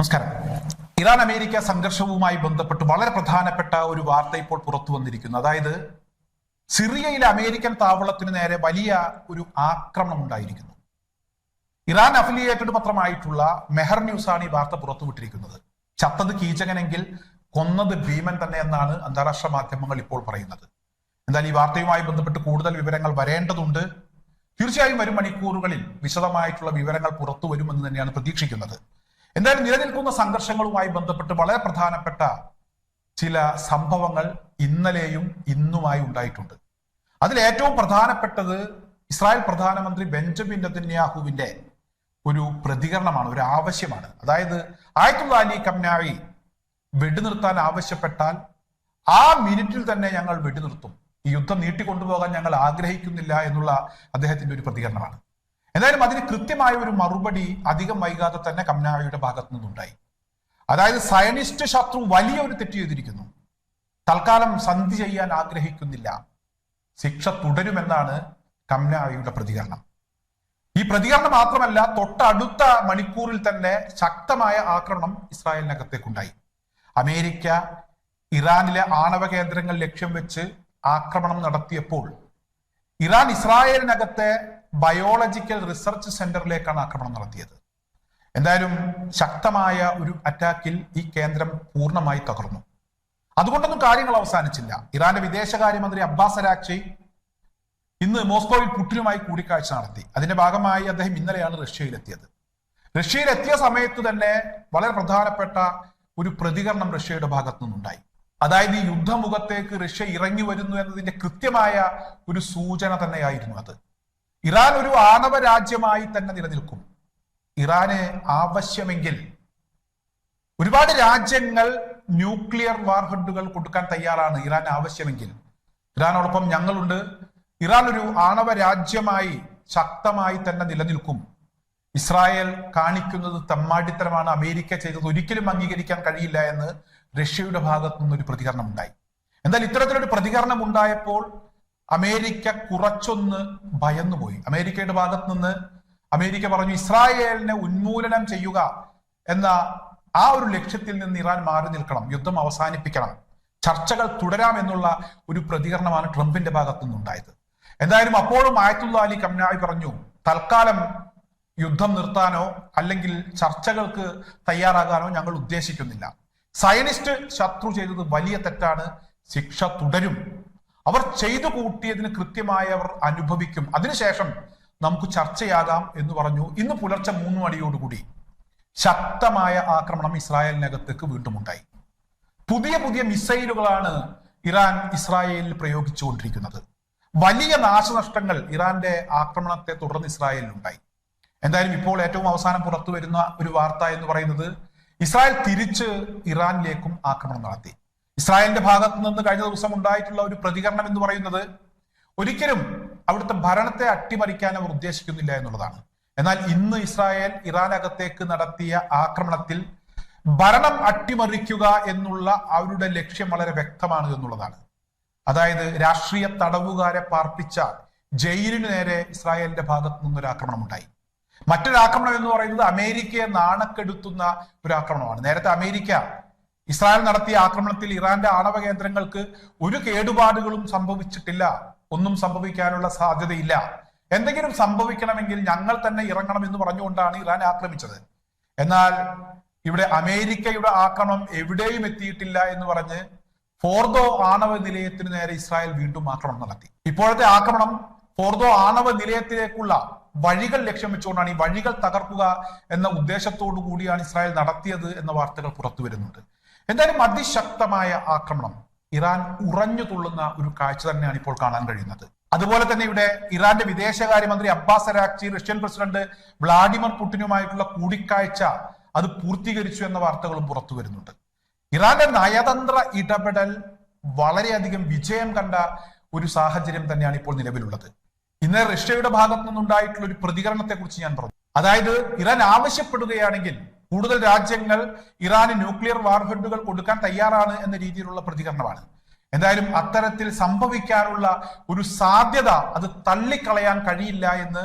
നമസ്കാരം. Iran America സംഘർഷവുമായി ബന്ധപ്പെട്ട് വളരെ പ്രധാനപ്പെട്ട ഒരു വാർത്ത ഇപ്പോൾ പുറത്തു വന്നിരിക്കുന്നു. അതായത് സിറിയയിലെ അമേരിക്കൻ താവളത്തിന് നേരെ വലിയ ഒരു ആക്രമണം ഉണ്ടായിരിക്കുന്നു. ഇറാൻ അഫിലിയേറ്റഡ് പത്രമായിട്ടുള്ള മെഹർ ന്യൂസാണ് ഈ വാർത്ത പുറത്തുവിട്ടിരിക്കുന്നത് ചത്തത് കീചകനെങ്കിൽ കൊന്നത് ഭീമൻ തന്നെ എന്നാണ് അന്താരാഷ്ട്ര മാധ്യമങ്ങൾ ഇപ്പോൾ പറയുന്നത്. എന്നാൽ ഈ വാർത്തയുമായി ബന്ധപ്പെട്ട് കൂടുതൽ വിവരങ്ങൾ വരേണ്ടതുണ്ട്. തീർച്ചയായും വരും മണിക്കൂറുകളിൽ വിശദമായിട്ടുള്ള വിവരങ്ങൾ പുറത്തു വരുമെന്ന് തന്നെയാണ് പ്രതീക്ഷിക്കുന്നത്. എന്തായാലും നിലനിൽക്കുന്ന സംഘർഷങ്ങളുമായി ബന്ധപ്പെട്ട് വളരെ പ്രധാനപ്പെട്ട ചില സംഭവങ്ങൾ ഇന്നലെയും ഇന്നുമായി ഉണ്ടായിട്ടുണ്ട്. അതിൽ ഏറ്റവും പ്രധാനപ്പെട്ടത് ഇസ്രായേൽ പ്രധാനമന്ത്രി ബെഞ്ചമിൻ നെതന്യാഹുവിന്റെ ഒരു പ്രതികരണമാണ് ഒരു ആവശ്യമാണ്. അതായത് ആയത്തുള്ള അലി കംനായി വെടിനിർത്താൻ ആവശ്യപ്പെട്ടാൽ ആ മിനിറ്റിൽ തന്നെ ഞങ്ങൾ വെടിനിർത്തും. ഈ യുദ്ധം നീട്ടിക്കൊണ്ടുപോകാൻ ഞങ്ങൾ ആഗ്രഹിക്കുന്നില്ല എന്നുള്ള അദ്ദേഹത്തിന്റെ ഒരു പ്രതികരണമാണ്. എന്തായാലും അതിന് കൃത്യമായ ഒരു മറുപടി അധികം വൈകാതെ തന്നെ കമ്നാവയുടെ ഭാഗത്തു നിന്നുണ്ടായി. അതായത് സയനിസ്റ്റ് ശത്രു വലിയ ഒരു തെറ്റ് ചെയ്തിരിക്കുന്നു. തൽക്കാലം സന്ധി ചെയ്യാൻ ആഗ്രഹിക്കുന്നില്ല. ശിക്ഷ തുടരുമെന്നാണ് കമ്നാവയുടെ പ്രതികരണം. ഈ പ്രതികരണം മാത്രമല്ല തൊട്ടടുത്ത മണിക്കൂറിൽ തന്നെ ശക്തമായ ആക്രമണം ഇസ്രായേലിനകത്തേക്കുണ്ടായി. അമേരിക്ക ഇറാനിലെ ആണവ കേന്ദ്രങ്ങൾ ലക്ഷ്യം വെച്ച് ആക്രമണം നടത്തിയപ്പോൾ ഇറാൻ ഇസ്രായേലിനകത്തെ ബയോളജിക്കൽ റിസർച്ച് സെന്ററിലേക്കാണ് ആക്രമണം നടത്തിയത്. എന്തായാലും ശക്തമായ ഒരു അറ്റാക്കിൽ ഈ കേന്ദ്രം പൂർണമായി തകർന്നു. അതുകൊണ്ടൊന്നും കാര്യങ്ങൾ അവസാനിച്ചില്ല. ഇറാന്റെ വിദേശകാര്യമന്ത്രി അബ്ബാസ് അരാക്ചി ഇന്ന് മോസ്കോയിൽ പുട്ടിനുമായി കൂടിക്കാഴ്ച നടത്തി. അതിന്റെ ഭാഗമായി അദ്ദേഹം ഇന്നലെയാണ് റഷ്യയിലെത്തിയത്. റഷ്യയിൽ എത്തിയ സമയത്ത് തന്നെ വളരെ പ്രധാനപ്പെട്ട ഒരു പ്രതികരണം റഷ്യയുടെ ഭാഗത്തു നിന്നുണ്ടായി. അതായത് ഈ യുദ്ധമുഖത്തേക്ക് റഷ്യ ഇറങ്ങി വരുന്നു എന്നതിന്റെ കൃത്യമായ ഒരു സൂചന തന്നെയായിരുന്നു അത്. ഇറാൻ ഒരു ആണവ രാജ്യമായി തന്നെ നിലനിൽക്കും. ഇറാന് ആവശ്യമെങ്കിൽ ഒരുപാട് രാജ്യങ്ങൾ ന്യൂക്ലിയർ വാർഹെഡുകൾ കൊടുക്കാൻ തയ്യാറാണ്. ഇറാൻ ആവശ്യമെങ്കിൽ. ഇറാനോടൊപ്പം ഞങ്ങളുണ്ട്. ഇറാൻ ഒരു ആണവ രാജ്യമായി ശക്തമായി തന്നെ നിലനിൽക്കും. ഇസ്രായേൽ കാണിക്കുന്നത് തമ്മാടിത്തരമാണ്. അമേരിക്ക ചെയ്തത് ഒരിക്കലും അംഗീകരിക്കാൻ കഴിയില്ല എന്ന് റഷ്യയുടെ ഭാഗത്തു നിന്നൊരു പ്രതികരണം ഉണ്ടായി എന്നാൽ ഇത്തരത്തിലൊരു പ്രതികരണം ഉണ്ടായപ്പോൾ അമേരിക്ക കുറച്ചൊന്ന് ഭയന്നുപോയി. അമേരിക്കയുടെ ഭാഗത്ത് നിന്ന് അമേരിക്ക പറഞ്ഞു ഇസ്രായേലിനെ ഉന്മൂലനം ചെയ്യുക എന്ന ആ ഒരു ലക്ഷ്യത്തിൽ നിന്ന് ഇറാൻ മാറി നിൽക്കണം യുദ്ധം അവസാനിപ്പിക്കണം. ചർച്ചകൾ തുടരാം എന്നുള്ള ഒരു പ്രതികരണമാണ് ട്രംപിന്റെ ഭാഗത്തു നിന്നുണ്ടായത് എന്തായാലും അപ്പോഴും ആയത്തുള്ള അലി കമ്നായി പറഞ്ഞു തൽക്കാലം യുദ്ധം നിർത്താനോ അല്ലെങ്കിൽ ചർച്ചകൾക്ക് തയ്യാറാകാനോ ഞങ്ങൾ ഉദ്ദേശിക്കുന്നില്ല. സയനിസ്റ്റ് ശത്രു ചെയ്തത് വലിയ തെറ്റാണ് ശിക്ഷ തുടരും. അവർ ചെയ്തു കൂട്ടിയതിന് കൃത്യമായി അവർ അനുഭവിക്കും. അതിനുശേഷം നമുക്ക് ചർച്ചയാകാം എന്ന് പറഞ്ഞു. ഇന്ന് പുലർച്ചെ മൂന്ന് മണിയോടുകൂടി ശക്തമായ ആക്രമണം ഇസ്രായേലിനകത്തേക്ക് വീണ്ടും ഉണ്ടായി. പുതിയ പുതിയ മിസൈലുകളാണ് ഇറാൻ ഇസ്രായേലിൽ പ്രയോഗിച്ചുകൊണ്ടിരിക്കുന്നത്. വലിയ നാശനഷ്ടങ്ങൾ ഇറാന്റെ ആക്രമണത്തെ തുടർന്ന് ഇസ്രായേലിൽ ഉണ്ടായി എന്തായാലും ഇപ്പോൾ ഏറ്റവും അവസാനം പുറത്തു വരുന്ന ഒരു വാർത്ത എന്ന് പറയുന്നത് ഇസ്രായേൽ തിരിച്ച് ഇറാനിലേക്കും ആക്രമണം നടത്തി. ഇസ്രായേലിന്റെ ഭാഗത്ത് നിന്ന് കഴിഞ്ഞ ദിവസം ഉണ്ടായിട്ടുള്ള ഒരു പ്രതികരണം എന്ന് പറയുന്നത് ഒരിക്കലും അവിടുത്തെ ഭരണത്തെ അട്ടിമറിക്കാൻ അവർ ഉദ്ദേശിക്കുന്നില്ല എന്നുള്ളതാണ്. എന്നാൽ ഇന്ന് ഇസ്രായേൽ ഇറാനകത്തേക്ക് നടത്തിയ ആക്രമണത്തിൽ ഭരണം അട്ടിമറിക്കുക എന്നുള്ള അവരുടെ ലക്ഷ്യം വളരെ വ്യക്തമാണ് എന്നുള്ളതാണ്. അതായത് രാഷ്ട്രീയ തടവുകാരെ പാർപ്പിച്ച ജയിലിന് നേരെ ഇസ്രായേലിന്റെ ഭാഗത്ത് നിന്നൊരു ആക്രമണം ഉണ്ടായി മറ്റൊരു ആക്രമണം എന്ന് പറയുന്നത് അമേരിക്കയെ നാണക്കെടുത്തുന്ന ഒരു ആക്രമണമാണ്. നേരത്തെ അമേരിക്ക ഇസ്രായേൽ നടത്തിയ ആക്രമണത്തിൽ ഇറാന്റെ ആണവ കേന്ദ്രങ്ങൾക്ക് ഒരു കേടുപാടുകളും സംഭവിച്ചിട്ടില്ല. ഒന്നും സംഭവിക്കാനുള്ള സാധ്യതയില്ല. എന്തെങ്കിലും സംഭവിക്കണമെങ്കിൽ ഞങ്ങൾ തന്നെ ഇറങ്ങണം എന്ന് പറഞ്ഞുകൊണ്ടാണ് ഇറാൻ ആക്രമിച്ചത്. എന്നാൽ ഇവിടെ അമേരിക്കയുടെ ആക്രമണം എവിടെയും എത്തിയിട്ടില്ല എന്ന് പറഞ്ഞ് ഫോർദോ ആണവ നിലയത്തിന് നേരെ ഇസ്രായേൽ വീണ്ടും ആക്രമണം നടത്തി. ഇപ്പോഴത്തെ ആക്രമണം ഫോർദോ ആണവ നിലയത്തിലേക്കുള്ള വഴികൾ ലക്ഷ്യം വെച്ചുകൊണ്ടാണ് ഈ വഴികൾ തകർക്കുക എന്ന ഉദ്ദേശത്തോടു കൂടിയാണ് ഇസ്രായേൽ നടത്തിയത് എന്ന വാർത്തകൾ പുറത്തു വരുന്നുണ്ട് എന്തായാലും അതിശക്തമായ ആക്രമണം ഇറാൻ ഉറഞ്ഞു തുള്ളുന്ന ഒരു കാഴ്ച തന്നെയാണ് ഇപ്പോൾ കാണാൻ കഴിയുന്നത്. അതുപോലെ തന്നെ ഇവിടെ ഇറാന്റെ വിദേശകാര്യമന്ത്രി Abbas Araghchi Russian president Vladimir പുടിനുമായിട്ടുള്ള കൂടിക്കാഴ്ച അത് പൂർത്തീകരിച്ചു എന്ന വാർത്തകളും പുറത്തു വരുന്നുണ്ട്. ഇറാന്റെ നയതന്ത്ര ഇടപെടൽ വളരെയധികം വിജയം കണ്ട ഒരു സാഹചര്യം തന്നെയാണ് ഇപ്പോൾ നിലവിലുള്ളത്. ഇന്ന് റഷ്യയുടെ ഭാഗത്തു നിന്നുണ്ടായിട്ടുള്ള ഒരു പ്രതികരണത്തെ കുറിച്ച് ഞാൻ പറഞ്ഞു. അതായത് ഇറാൻ ആവശ്യപ്പെടുകയാണെങ്കിൽ കൂടുതൽ രാജ്യങ്ങൾ ഇറാന് ന്യൂക്ലിയർ വാർഹെഡുകൾ കൊടുക്കാൻ തയ്യാറാണ് എന്ന രീതിയിലുള്ള പ്രതികരണമാണ്. എന്തായാലും അത്തരത്തിൽ സംഭവിക്കാനുള്ള ഒരു സാധ്യത അത് തള്ളിക്കളയാൻ കഴിയില്ല എന്ന്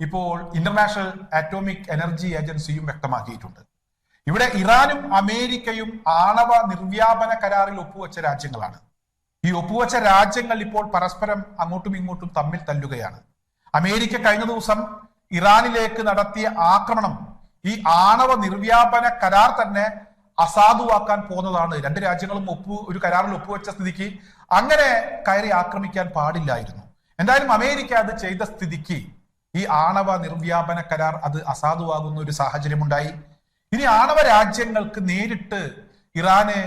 ഇപ്പോൾ ഇന്റർനാഷണൽ ആറ്റോമിക് എനർജി ഏജൻസിയും വ്യക്തമാക്കിയിട്ടുണ്ട്. ഇവിടെ ഇറാനും അമേരിക്കയും ആണവ നിർവ്യാപന കരാറിൽ ഒപ്പുവെച്ച രാജ്യങ്ങളാണ്. ഈ ഒപ്പുവെച്ച രാജ്യങ്ങൾ ഇപ്പോൾ പരസ്പരം അങ്ങോട്ടും ഇങ്ങോട്ടും തമ്മിൽ തല്ലുകയാണ്. അമേരിക്ക കഴിഞ്ഞ ദിവസം ഇറാനിലേക്ക് നടത്തിയ ആക്രമണം ഈ ആണവ നിർവ്യാപന കരാർ തന്നെ അസാധുവാക്കാൻ പോകുന്നതാണ്. രണ്ട് രാജ്യങ്ങളും ഒപ്പു ഒരു കരാറിൽ ഒപ്പുവെച്ച സ്ഥിതിക്ക് അങ്ങനെ കയറി ആക്രമിക്കാൻ പാടില്ലായിരുന്നു. എന്തായാലും അമേരിക്ക അത് ചെയ്ത സ്ഥിതിക്ക് ഈ ആണവ നിർവ്യാപന കരാർ അത് അസാധുവാകുന്ന ഒരു സാഹചര്യമുണ്ടായി. ഇനി ആണവ രാജ്യങ്ങൾക്ക് നേരിട്ട് ഇറാന്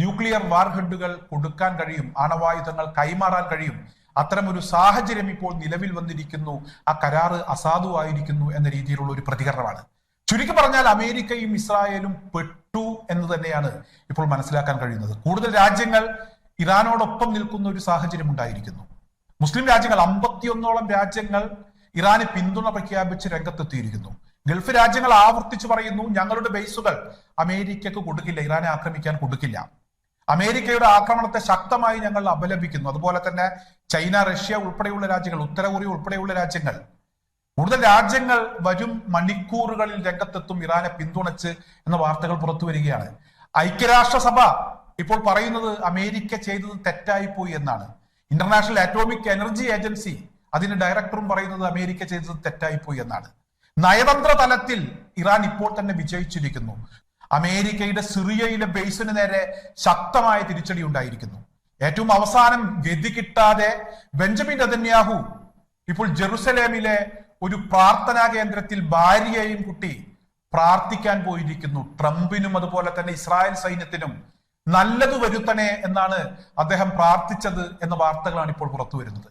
ന്യൂക്ലിയർ വാർഹെഡുകൾ കൊടുക്കാൻ കഴിയും ആണവായുധങ്ങൾ കൈമാറാൻ കഴിയും. അത്തരമൊരു സാഹചര്യം ഇപ്പോൾ നിലവിൽ വന്നിരിക്കുന്നു. ആ കരാറ് അസാധുവായിരിക്കുന്നു എന്ന രീതിയിലുള്ള ഒരു പ്രതികരണമാണ്. ചുരുക്കി പറഞ്ഞാൽ അമേരിക്കയും ഇസ്രായേലും പെട്ടു എന്ന് തന്നെയാണ് ഇപ്പോൾ മനസ്സിലാക്കാൻ കഴിയുന്നത്. കൂടുതൽ രാജ്യങ്ങൾ ഇറാനോടൊപ്പം നിൽക്കുന്ന ഒരു സാഹചര്യം ഉണ്ടായിരിക്കുന്നു. മുസ്ലിം രാജ്യങ്ങൾ അമ്പത്തിയൊന്നോളം രാജ്യങ്ങൾ ഇറാന് പിന്തുണ പ്രഖ്യാപിച്ച് രംഗത്തെത്തിയിരിക്കുന്നു. ഗൾഫ് രാജ്യങ്ങൾ ആവർത്തിച്ചു പറയുന്നു ഞങ്ങളുടെ ബേസുകൾ അമേരിക്കക്ക് കൊടുക്കില്ല ഇറാനെ ആക്രമിക്കാൻ കൊടുക്കില്ല. അമേരിക്കയുടെ ആക്രമണത്തെ ശക്തമായി ഞങ്ങൾ അപലപിക്കുന്നു. അതുപോലെ തന്നെ ചൈന റഷ്യ ഉൾപ്പെടെയുള്ള രാജ്യങ്ങൾ ഉത്തര കൊറിയ ഉൾപ്പെടെയുള്ള രാജ്യങ്ങൾ കൂടുതൽ രാജ്യങ്ങൾ വരും മണിക്കൂറുകളിൽ രംഗത്തെത്തും ഇറാനെ പിന്തുണച്ച് എന്ന വാർത്തകൾ പുറത്തു വരികയാണ്. ഐക്യരാഷ്ട്രസഭ ഇപ്പോൾ പറയുന്നത് അമേരിക്ക ചെയ്തത് തെറ്റായിപ്പോയി എന്നാണ്. ഇന്റർനാഷണൽ അറ്റോമിക് എനർജി ഏജൻസി അതിന്റെ ഡയറക്ടറും പറയുന്നത് അമേരിക്ക ചെയ്തത് തെറ്റായിപ്പോയി എന്നാണ്. നയതന്ത്ര തലത്തിൽ ഇറാൻ ഇപ്പോൾ തന്നെ വിജയിച്ചിരിക്കുന്നു. അമേരിക്കയുടെ സിറിയയിലെ ബേസിന് നേരെ ശക്തമായ തിരിച്ചടി ഉണ്ടായിരിക്കുന്നു. ഏറ്റവും അവസാനം ഗതി കിട്ടാതെ ബെഞ്ചമിൻ രതന്യാഹു ഇപ്പോൾ ജെറുസലേമിലെ ഒരു പ്രാർത്ഥനാ കേന്ദ്രത്തിൽ ഭാര്യയെയും കുട്ടി പ്രാർത്ഥിക്കാൻ പോയിരിക്കുന്നു. ട്രംപിനും അതുപോലെ തന്നെ ഇസ്രായേൽ സൈന്യത്തിനും നല്ലത് വരുത്തണേ എന്നാണ് അദ്ദേഹം പ്രാർത്ഥിച്ചത് എന്ന വാർത്തകളാണ് ഇപ്പോൾ പുറത്തു വരുന്നത്